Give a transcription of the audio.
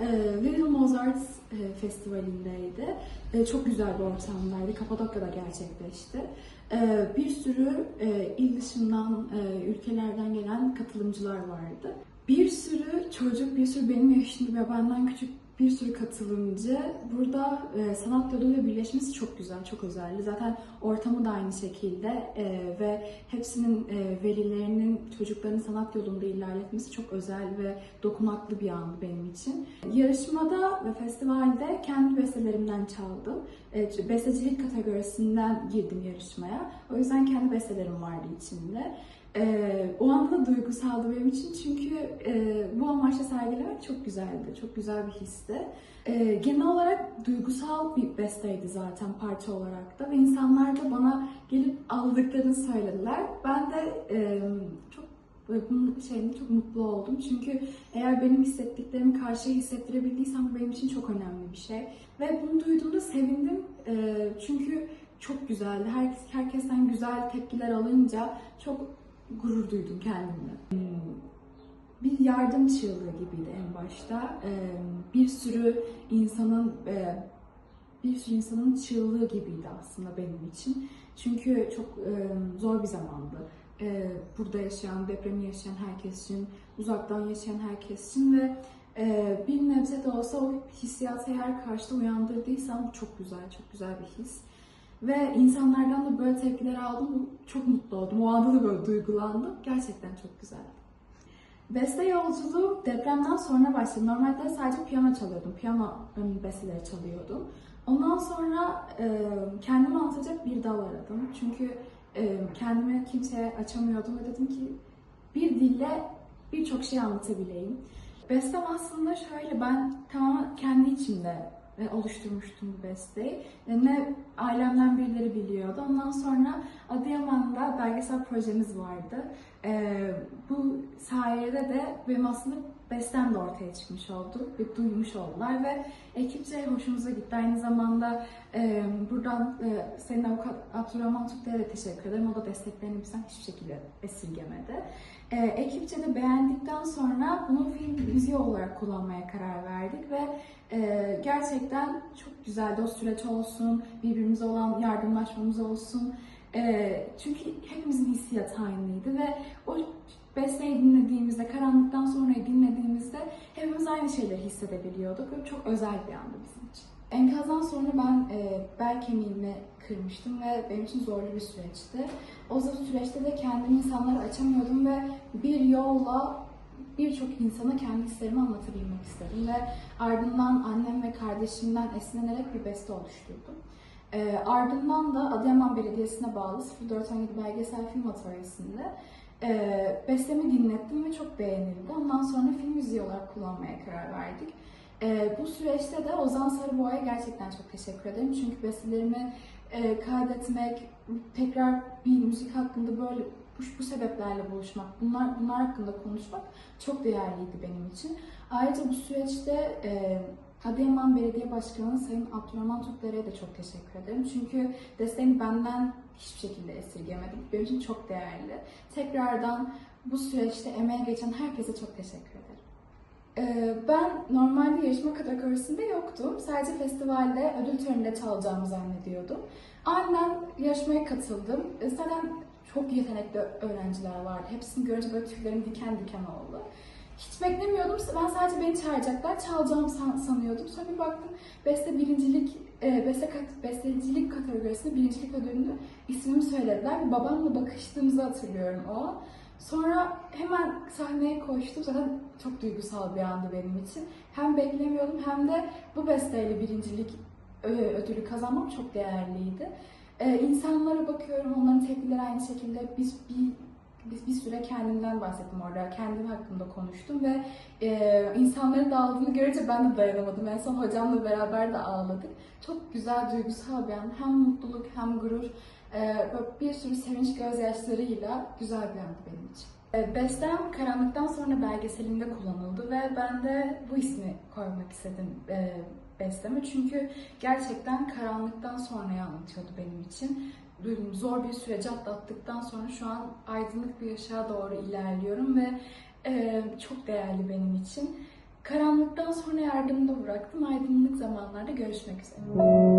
e, Little Mozart e, Festivali'ndeydi. E, çok güzel bir ortamdaydı. Kapadokya'da gerçekleşti. E, bir sürü e, il dışından, e, ülkelerden gelen katılımcılar vardı. Bir sürü çocuk, bir sürü benim yaşımda ve benden küçük bir sürü katılımcı burada e, sanat yoluyla birleşmesi çok güzel, çok özeldi. Zaten ortamı da aynı şekilde e, ve hepsinin e, velilerinin çocuklarını sanat yolunda ilerletmesi çok özel ve dokunaklı bir andı benim için. Yarışmada ve festivalde kendi bestelerimden çaldım. E, bestecilik kategorisinden girdim yarışmaya. O yüzden kendi bestelerim vardı içinde. Ee, o anda da duygusaldı benim için çünkü e, bu amaçla sergilemek çok güzeldi, çok güzel bir histi. Ee, genel olarak duygusal bir besteydi zaten parça olarak da ve insanlar da bana gelip aldıklarını söylediler. Ben de e, çok bunun şeyini çok mutlu oldum çünkü eğer benim hissettiklerimi karşıya hissettirebildiysem bu benim için çok önemli bir şey ve bunu duyduğumda sevindim çünkü çok güzeldi. Herkes, herkesten güzel tepkiler alınca çok gurur duydum kendimle. Bir yardım çığlığı gibiydi en başta. Ee, Bir sürü insanın e, bir sürü insanın çığlığı gibiydi aslında benim için. Çünkü çok e, zor bir zamandı. E, Burada yaşayan, depremi yaşayan herkes için, uzaktan yaşayan herkes için ve bir nebze de olsa o hissiyatı eğer karşıda uyandırdıysam bu çok güzel, çok güzel bir his. Ve insanlardan da böyle tepkiler aldım. Çok mutlu oldum. O anda da böyle duygulandım. Gerçekten çok güzeldi. Beste yolculuğu depremden sonra başladı. Normalde sadece piyano çalıyordum. Piyano besteleri çalıyordum. Ondan sonra e, kendime anlatacak bir dal aradım. Çünkü e, kendime kimseye açamıyordum ve dedim ki bir dille birçok şey anlatabileyim. Bestem aslında şöyle ben tamamen kendi içimde e, oluşturmuştum bu besteyi. E, Ne ailemden birileri biliyordu. Ondan sonra Adıyaman'da belgesel projemiz vardı. E, bu sayede de benim aslında bestem de ortaya çıkmış oldu ve duymuş oldular ve ekipçe hoşumuza gitti. Aynı zamanda e, buradan e, senin avukat Abdurrahman Tuklu'ya da teşekkür ederim. O da desteklerini bizden hiçbir şekilde esirgemedi. E, ekipçe de beğendikten sonra bunu film müziği olarak kullanmaya karar verdik ve e, gerçekten çok güzeldi o süreç olsun, birbirimize olan yardımlaşmamız olsun. E, çünkü hepimizin hissiyatı aynıydı ve o besteyi dinlediğimizde, karanlıktan sonra dinlediğimizde hepimiz aynı şeyleri hissedebiliyorduk ve çok özel bir andı bizim için. Enkazdan sonra ben e, bel kemiğimi kırmıştım ve benim için zorlu bir süreçti. O süreçte de kendimi insanlara açamıyordum ve bir yolla birçok insana kendi hislerimi anlatabilmek istedim ve ardından annem ve kardeşimden esinlenerek bir beste oluşturdum. E, ardından da Adıyaman Belediyesi'ne bağlı 0417 Belgesel Film Atölyesi'nde e, bestemi dinlettim ve çok beğenildi. Ondan sonra film müziği olarak kullanmaya karar verdik. E, bu süreçte de Ozan Sarıboğa'ya gerçekten çok teşekkür ederim. Çünkü bestelerimi e, kaydetmek, tekrar bir müzik hakkında böyle bu, bu sebeplerle buluşmak, bunlar bunlar hakkında konuşmak çok değerliydi benim için. Ayrıca bu süreçte e, Adıyaman Belediye Başkanı Sayın Abdurrahman Tutlar'a da çok teşekkür ederim. Çünkü desteğini benden hiçbir şekilde esirgemedi. Benim için çok değerli. Tekrardan bu süreçte emeğe geçen herkese çok teşekkür ederim. Ee, Ben normalde yarışma kategorisinde yoktum. Sadece festivalde ödül töreninde çalacağımı zannediyordum. Aniden yarışmaya katıldım. Ee, Zaten çok yetenekli öğrenciler vardı. Hepsini görünce böyle tüylerim diken diken oldu. Hiç beklemiyordum. Ben sadece beni çağıracaklar. Çalacağımı san- sanıyordum. Sonra bir baktım beste birincilik, e, beste kat- bestecilik kategorisinde birincilik ödülünü ismimi söylediler. Ve babamla bakıştığımızı hatırlıyorum o. Sonra hemen sahneye koştum. Zaten çok duygusal bir andı benim için. Hem beklemiyordum hem de bu besteyle birincilik ö- ödülü kazanmam çok değerliydi. Ee, insanlara bakıyorum, onların tepkileri aynı şekilde. Biz bir biz bir süre kendimden bahsettim orada. Kendim hakkında konuştum ve e, insanların da ağladığını görünce ben de dayanamadım. En son hocamla beraber de ağladık. Çok güzel, duygusal bir an. Hem mutluluk hem gurur. E, bir sürü sevinç gözyaşlarıyla güzel bir andı benim için. E, Bestem Karanlıktan sonra belgeselinde kullanıldı ve ben de bu ismi koymak istedim e, Bestem'e. Çünkü gerçekten karanlıktan sonrayı anlatıyordu benim için. Zor bir süreci atlattıktan sonra şu an aydınlık bir yaşa doğru ilerliyorum ve e, çok değerli benim için. Karanlıktan sonra yardımda bıraktım. Aydınlık zamanlarda görüşmek üzere.